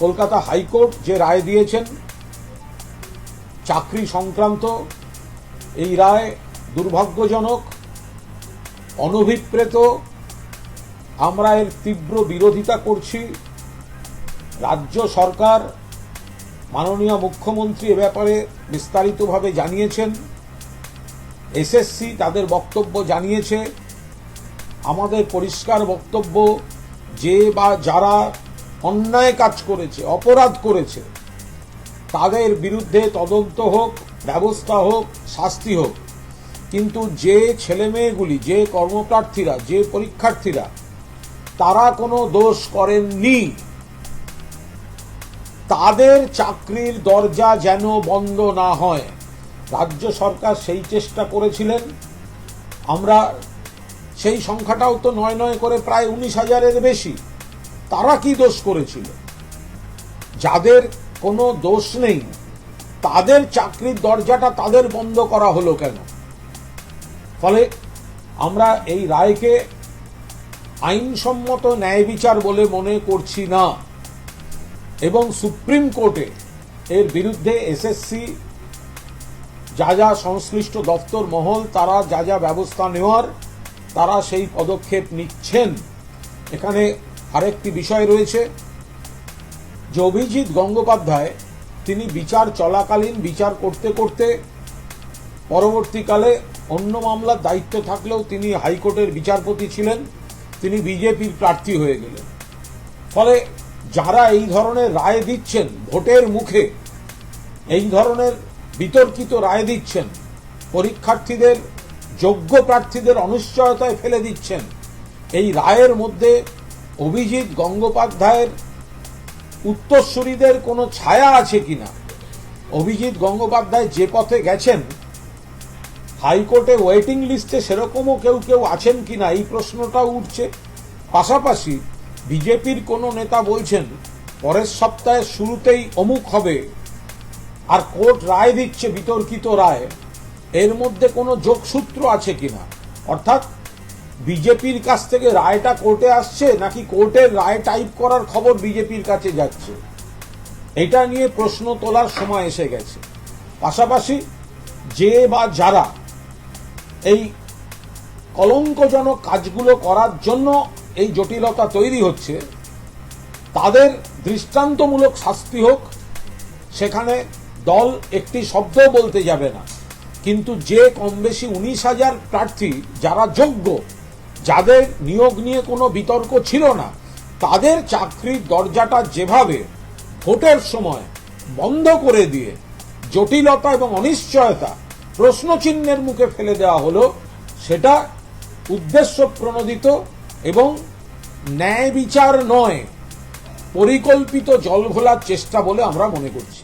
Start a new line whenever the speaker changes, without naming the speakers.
Kolkata high court যে রায় দিয়েছেন, চাকরি সংক্রান্ত, এই রায় দুর্ভাগ্যজনক, অনভিপ্রেত, আমরা এর তীব্র বিরোধিতা করছি। রাজ্য সরকার, মাননীয় মুখ্যমন্ত্রী এ ব্যাপারে বিস্তারিতভাবে জানিয়েছেন, এসএসসি তাদের বক্তব্য জানিয়েছে। আমাদের পরিষ্কার বক্তব্য, যে বা যারা অন্যায় কাজ করেছে, অপরাধ করেছে। তাদের বিরুদ্ধে তদন্ত হোক, ব্যবস্থা হোক, শাস্তি হোক। কিন্তু যে ছেলে মেয়েগুলি যে কর্মপ্রার্থীরা, যে পরীক্ষার্থীরা, তারা কোনো দোষ করেননি। তাদের চাকরির দরজা যেন বন্ধ না হয়। রাজ্য সরকার সেই চেষ্টা করেছিলেন। আমরা সেই সংখ্যাটাও তো নয় নয় করে প্রায় উনিশ হাজারের বেশি। তারা কি দোষ করেছিল? যাদের কোনো দোষ নেই, তাদের চাকরির দরজাটা তাদের বন্ধ করা হলো কেন? ফলে আমরা এই রায়কে আইনসম্মত ন্যায় বিচার বলে মনে করছি না। এবং সুপ্রিম কোর্টে এর বিরুদ্ধে এসএসসি, যা যা সংশ্লিষ্ট দপ্তর, মহল, তারা যা যা ব্যবস্থা নেওয়ার, তারা সেই পদক্ষেপ নিচ্ছেন। এখানে আরেকটি বিষয় রয়েছে যে অভিজিৎ গঙ্গোপাধ্যায়, তিনি বিচার চলাকালীন বিচার করতে করতে পরবর্তীকালে অন্য মামলার দায়িত্ব থাকলেও তিনি হাইকোর্টের বিচারপতি ছিলেন, তিনি বিজেপির প্রার্থী হয়ে গেলেন। ফলে যারা এই ধরনের রায় দিচ্ছেন, ভোটের মুখে এই ধরনের বিতর্কিত রায় দিচ্ছেন, পরীক্ষার্থীদের, যোগ্য প্রার্থীদের অনিশ্চয়তায় ফেলে দিচ্ছেন, এই রায়ের মধ্যে অভিজিৎ গঙ্গোপাধ্যায়ের উত্তরসূরিদের কোনো ছায়া আছে কিনা? অভিজিৎ গঙ্গোপাধ্যায় যে পথে গেছেন, হাইকোর্টে ওয়েটিং লিস্টে সেরকমও কেউ কেউ আছেন কিনা এই প্রশ্নটাও উঠছে। পাশাপাশি বিজেপির কোনো নেতা বলছেন, পরের সপ্তাহের শুরুতেই অমুক হবে, আর কোর্ট রায় দিচ্ছে বিতর্কিত রায়। এর মধ্যে কোনো যোগসূত্র আছে কিনা? অর্থাৎ বিজেপির কাছ থেকে রায়টা কোর্টে আসছে নাকি কোর্টের রায় টাইপ করার খবর বিজেপির কাছে যাচ্ছে? এটা নিয়ে প্রশ্ন তোলার সময় এসে গেছে। পাশাপাশি যে বা যারা এই কলঙ্কজনক কাজগুলো করার জন্য এই জটিলতা তৈরি হচ্ছে, তাদের দৃষ্টান্তমূলক শাস্তি হোক, সেখানে দল একটি শব্দ বলতে যাবে না। কিন্তু যে কম বেশি উনিশ হাজার প্রার্থী যারা যোগ্য যাদের নিয়োগ নিয়ে কোনো বিতর্ক ছিল না, তাদের চাকরির দরজাটা যেভাবে ভোটের সময় বন্ধ করে দিয়ে জটিলতা এবং অনিশ্চয়তা প্রশ্নচিহ্নের মুখে ফেলে দেওয়া হলো, সেটা উদ্দেশ্য প্রণোদিত এবং ন্যায় বিচার নয়, পরিকল্পিত জল ঘোলার চেষ্টা বলে আমরা মনে করছি।